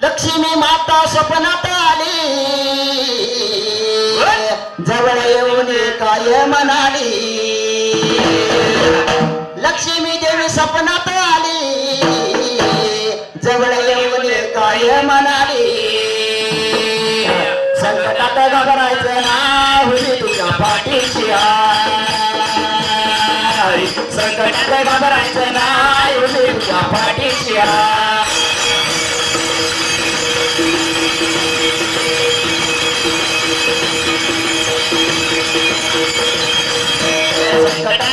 लक्ष्मी माता स्वप्नात आली. जवळ येऊन काय म्हणाली? लक्ष्मी देवी स्वप्नात आली. जवळ येऊन काय म्हणाली? संकटात घाबरायचं नाव मी तुझ्या पाठीशी आहे. संकटात घाबरायचं नाही मी तुझ्या पाठीशी